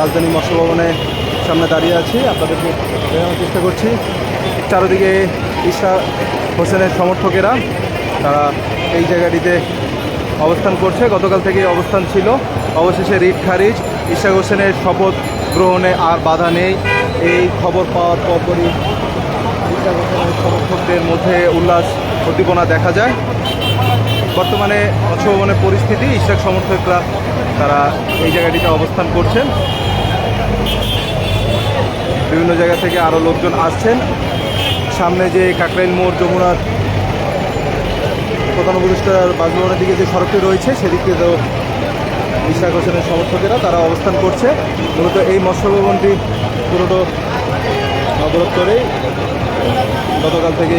রাজধানী মৎস্য ভবনের সামনে দাঁড়িয়ে আছি। আপনাদেরকে দেখানোর চেষ্টা করছি। চারিদিকে ঈশা হোসেনের সমর্থকেরা, তারা এই জায়গাটিতে অবস্থান করছে। গতকাল থেকে অবস্থান ছিল। অবশেষে রিট খারিজ। ঈশা হোসেনের শপথ গ্রহণে আর বাধা নেই। এই খবর পাওয়ার পরপরই ঈশা হোসেনের সমর্থকদের মধ্যে উল্লাস, উদ্দীপনা দেখা যায়। বর্তমানে মৎস্য ভবনের পরিস্থিতি ইশাক সমর্থকরা তারা এই জায়গাটিতে অবস্থান করছেন। বিভিন্ন জায়গা থেকে আরও লোকজন আসছেন। সামনে যে কাকরাইল মোড়, যমুনার প্রধান উপদেষ্টার বাসভবনের দিকে যে সড়কটি রয়েছে, সেদিকে তো ইশাক হোসেনের সমর্থকেরা তারা অবস্থান করছে। মূলত এই মৎস্য ভবনটি পুরোটো অবরোধ করে গতকাল থেকে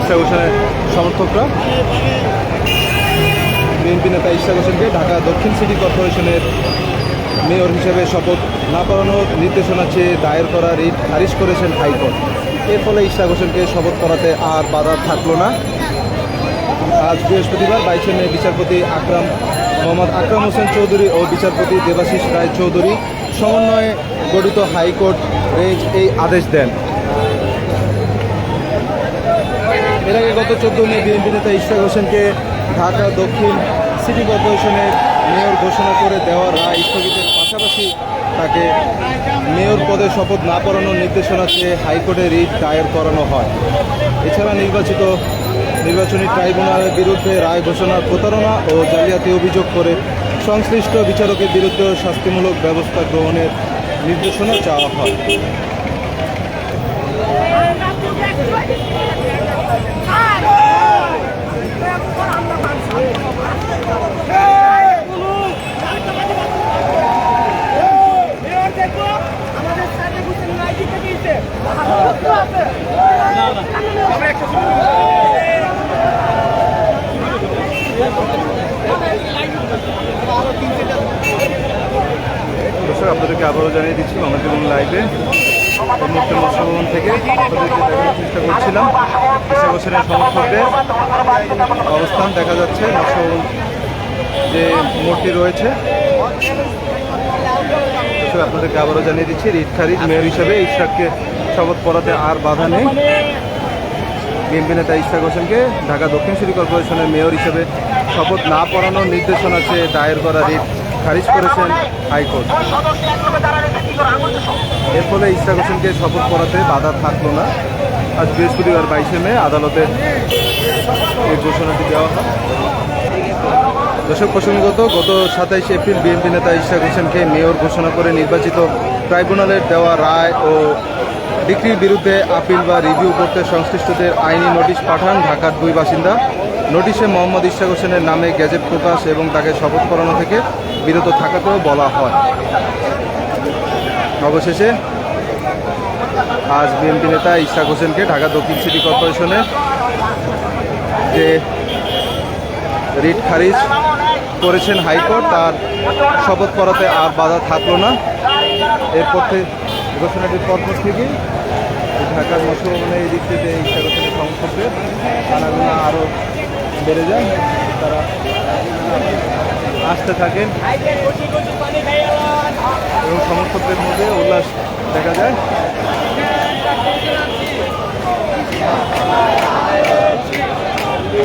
ইশাক হোসেনের সমর্থকরা বিএনপি নেতা ইশাক হোসেনকে ঢাকা দক্ষিণ সিটি কর্পোরেশনের মেয়র হিসেবে শপথ না করানোর নির্দেশনা চেয়ে দায়ের করা রিট খারিজ করেছেন হাইকোর্ট। এর ফলে ইশাক হোসেনকে শপথ করাতে আর বাধা থাকল না। আজ বৃহস্পতিবার বাইশে মে বিচারপতি আকরাম, মোহাম্মদ আকরাম হোসেন চৌধুরী ও বিচারপতি দেবাশিস রায় চৌধুরী সমন্বয়ে গঠিত হাইকোর্ট বেঞ্চ এই আদেশ দেন। এর আগে গত চোদ্দ মে বিএনপি নেতা ইশরাক হোসেনকে ঢাকা দক্ষিণ সিটি কর্পোরেশনের মেয়র ঘোষণা করে দেওয়ার রায় স্থগিতের পাশাপাশি তাকে মেয়র পদে শপথ না করানোর নির্দেশনা চেয়ে হাইকোর্টে রিট দায়ের করানো হয়। এছাড়া নির্বাচিত নির্বাচনী ট্রাইব্যুনালের বিরুদ্ধে রায় ঘোষণার প্রতারণা ও জালিয়াতি অভিযোগ করে সংশ্লিষ্ট বিচারকের বিরুদ্ধে শাস্তিমূলক ব্যবস্থা গ্রহণের নির্দেশনা চাওয়া হয় দর্শক আপনাদেরকে আবারও জানিয়ে দিচ্ছি আমাদের এবং লাইভে এই মুহূর্তে মৎস্য ভবন থেকে চেষ্টা করছিলাম। হোসেনের সমর্থকদের অবস্থান দেখা যাচ্ছে। মৎস্য ভবন যে মোড়টি রয়েছে আপনাদেরকে আবারও জানিয়ে দিচ্ছি, রিট খারিজ মেয়র হিসাবে ইশাককে শপথ পড়াতে আর বাধা নেই। বিএনপি নেতা ইশাক হোসেনকে ঢাকা দক্ষিণ সিটি কর্পোরেশনের মেয়র হিসেবে শপথ না পড়ানোর নির্দেশনা চেয়ে দায়ের করা রিট খারিজ করেছেন হাইকোর্ট। এর ফলে ইশাক হোসেনকে শপথ পড়াতে বাধা থাকল না। আজ বৃহস্পতিবার বাইশে মে আদালতের এই ঘোষণাটি দেওয়া হয়। দর্শক প্রসঙ্গত, গত সাতাইশে এপ্রিল বিএনপি নেতা ইশাক হোসেনকে মেয়র ঘোষণা করে নির্বাচিত ট্রাইব্যুনালের দেওয়া রায় ও ডিগ্রির বিরুদ্ধে আপিল বা রিভিউ করতে সংশ্লিষ্টদের আইনি নোটিশ পাঠান ঢাকার দুই বাসিন্দা। নোটিশে মোহাম্মদ ইশাক হোসেনের নামে গ্যাজেট প্রকাশ এবং তাকে শপথ করানো থেকে বিরত থাকাতেও বলা হয়। অবশেষে আজ বিএনপি নেতা ইশাক হোসেনকে ঢাকা দক্ষিণ সিটি কর্পোরেশনের যে রিট খারিজ করেছেন হাইকোর্ট, তার শপথ করাতে আর বাধা থাকল না। এরপর থেকে ঘোষণাটির পরপর থেকেই ঢাকার মৎস্য এই দিক থেকে এই হোসেনের সমর্থকদের আনাগোনা আরও বেড়ে যায়। তারা আসতে থাকেন এবং সমর্থকদের মধ্যে উল্লাস দেখা যায়। যদি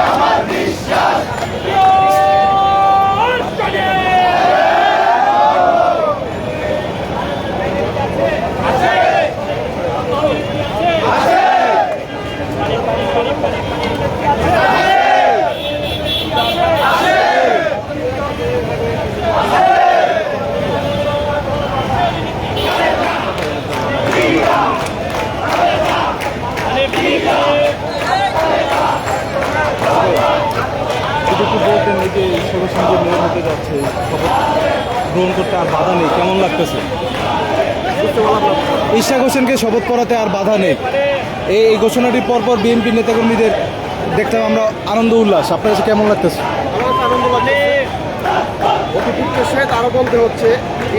একটু বলতেন এই যে সরসঙ্গে মেয়র হতে যাচ্ছে শপথ গ্রহণ করতে আর বাধা নেই কেমন লাগতেছে হোসেনকে শপথ করাতে আর বাধা নেই। এই ঘোষণাটির পরপর বিএনপি নেতাকর্মীদের দেখতাম আমরা আনন্দ উল্লাস। আপনার কাছে কেমন লাগতেছে? আরও বলতে হচ্ছে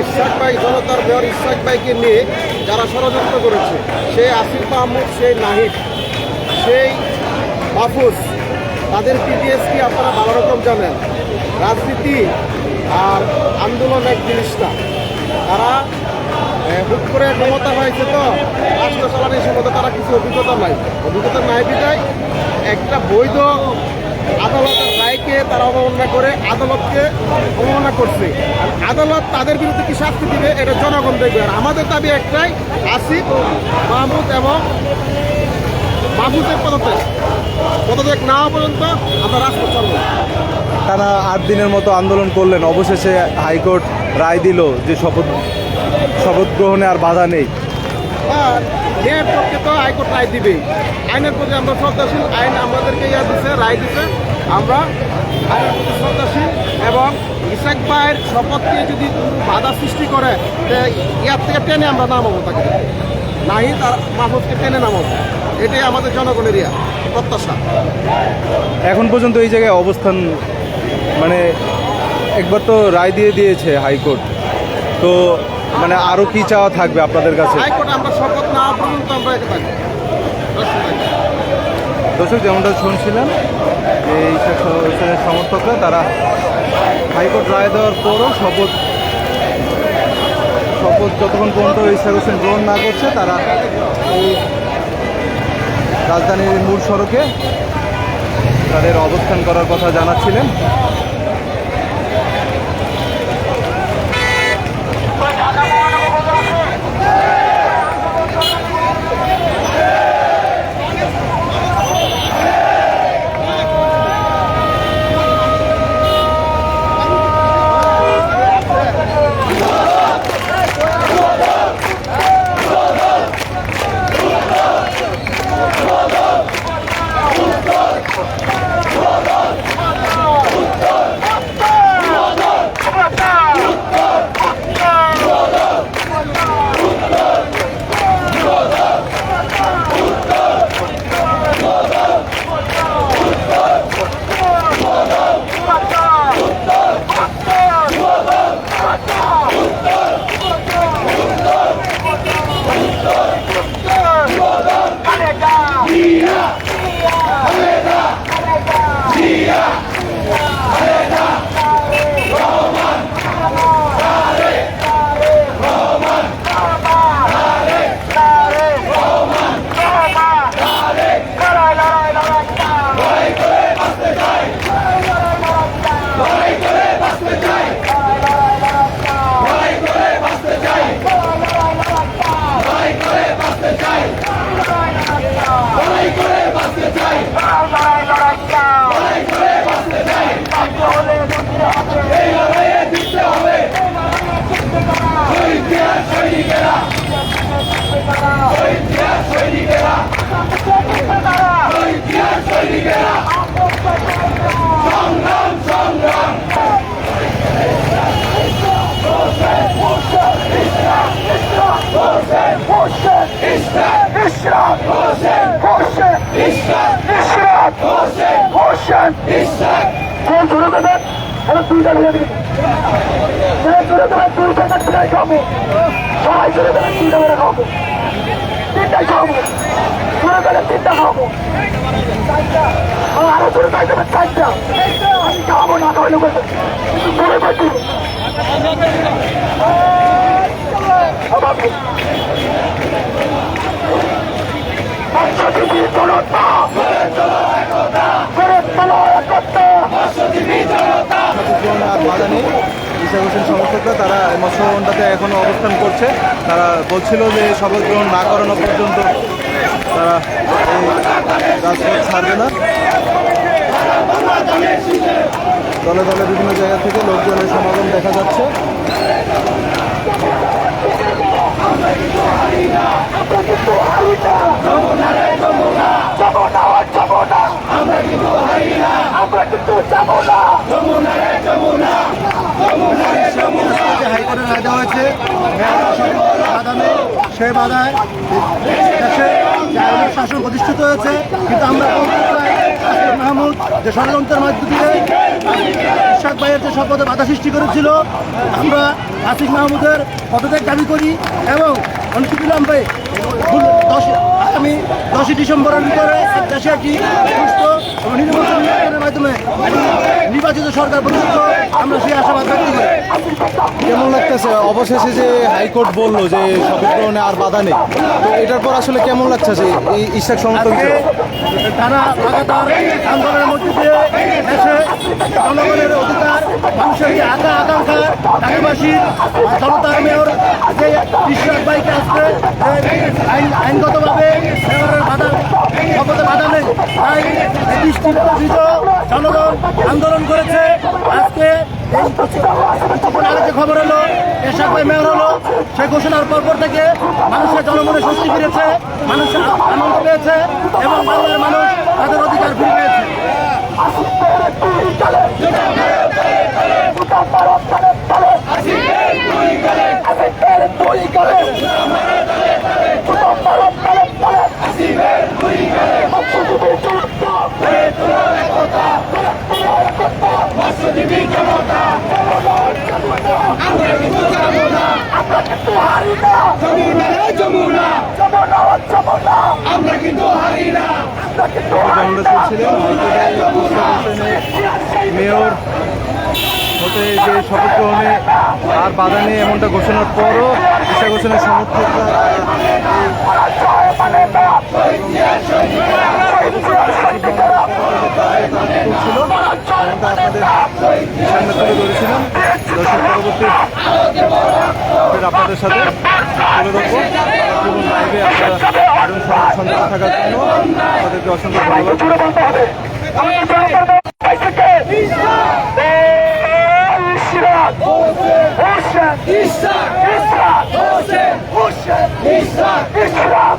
ইশাক ভাই জনতার মেয়র ইশাক ভাইকে নিয়ে যারা ষড়যন্ত্র করেছে, সেই আসিফ মাহমুদ, সেই নাহিদ, সেই মাহফুজ, তাদের পিটিএস কি আপনারা ভালো রকম জানেন? রাজনীতি আর আন্দোলন এক জিনিস না। তারা হুট করে ক্ষমতা হয়েছে তো রাষ্ট্র চালানোর সম্বন্ধে তারা কিছু অভিজ্ঞতা নাই। অভিজ্ঞতা নাই বিদায় একটা বৈধ আদালতের রায়কে তারা অবমাননা করে, আদালতকে অবমাননা করছে। আদালত তাদের বিরুদ্ধে কি শাস্তি দিবে, এটা জনগণ দেখবে। আর আমাদের দাবি একটাই, আসিফ, মাহমুদ এবং মাহমুদের পদত্যাগ। পদত্যাগ না পর্যন্ত আমরা রাষ্ট্র চলবো। তারা আট দিনের মতো আন্দোলন করলেন। অবশেষে হাইকোর্ট রায় দিল যে শপথ শপথ গ্রহণে আর বাধা নেই। আর ন্যায়ের পক্ষে তো হাইকোর্ট রায় দিবেই। আইনের প্রতি আমরা শ্রদ্ধাশীল আইন আমাদেরকে ইয়া রায় আমরা আইনের প্রতি শ্রদ্ধাশীল এবং ইসাক ভাইয়ের শপথকে যদি বাধা সৃষ্টি করে ইয়ার থেকে টেনে আমরা নামাবো তাকে। নাহি তার মাহফুজকে টেনে নামাবো। এটাই আমাদের জনগণের ইয়া প্রত্যাশা। এখন পর্যন্ত এই জায়গায় অবস্থান মানে একবার তো রায় দিয়ে দিয়েছে হাইকোর্ট। তো মানে আরও কি চাওয়া থাকবে আপনাদের কাছে। দর্শক যেমনটা শুনছিলেন এই সমর্থকরা তারা হাইকোর্ট রায় দেওয়ার পরও শপথ শপথ যতক্ষণ পর্যন্ত ইসাক হোসেন গ্রহণ না করছে তারা এই রাজধানীর মূল সড়কে তাদের অবস্থান করার কথা জানাচ্ছিলেন দুইটা ভেঙে দিন শুরু করবেন দুইটা চারটায় খাব সবাই শুরু করবেন দুইটা করে খাব তিনটায় খাব শুরু করবেন তিনটা খাব আরও শুরু করে দেবেন চারটা আমি খাব না বলবেন শুরু করছি একশো দিবি জনতা করে চলো একতা গ্রহণে আর বাধা নেই ইসাক হোসেন সমর্থকরা তারা মৎস্যভবনটাতে এখনও অবস্থান করছে। তারা বলছিল যে শপথ গ্রহণ না করানো পর্যন্ত তারা এই রাজপথ ছাড়বে না। দলে দলে বিভিন্ন জায়গা থেকে লোকজনের সমাগম দেখা যাচ্ছে। হাইকোর্টের রায় হয়েছে সেই বাধায় শাসন প্রতিষ্ঠিত হয়েছে কিন্তু আমরা মাহমুদ যে ষড়যন্ত্রের মধ্য দিয়ে ইশাক ভাইয়ের যে শপথে বাধা সৃষ্টি করেছিল আমরা আসিফ মাহমুদের পদত্যাগ দাবি করি এবং অনতিবিলম্বে দশ আগামী দশই ডিসেম্বরের ভিতরে দেশে একটি সুস্থ এবং নির্বাচন মাধ্যমে নির্বাচিত সরকার প্রতিষ্ঠিত আমরা সেই আশাবাদ ব্যক্ত করি। কেমন লাগতেছে? অবশেষে যে হাইকোর্ট বলল যে শপথ গ্রহণে আর বাধা নেই তো এটার পর আসলে কেমন লাগছে এই ইশাক সমর্থক আজকে তারা লাগাতার আন্দোলনের মধ্যে দিয়ে দেশে জনগণের অধিকার মানুষের যে আকাঙ্ক্ষা আকাঙ্ক্ষা ঢাকাবাসীর জনতার মেয়র যে বিশ্বাস বাইকে আসছে যে আইন আইনগতভাবে মেয়রের বাধা শপথে বাধা নেই জনগণ আন্দোলন করেছে। আজকে কিছুক্ষণ খবর এলো ভাই মেয়র হলো সেই ঘোষণার পরপর থেকে মানুষের জনমনে স্বস্তি ফিরেছে মানুষ আনন্দ পেয়েছে এবং বাংলার মানুষ তাদের অধিকার ফিরে পেয়েছে। চলছিলেন মেয়র হতে যে শপথ গ্রহণে আর বাধা নেই এমনটা ঘোষণার পরও করছিল আপনাদের সামনে তুলে ধরেছিলাম দর্শক পরবর্তী আপনাদের সাথে তুলে ধরবো। একজন সন্তুষ্ট থাকার জন্য আমাদেরকে অসংখ্য ধন্যবাদ। ইসলাম ইসলাম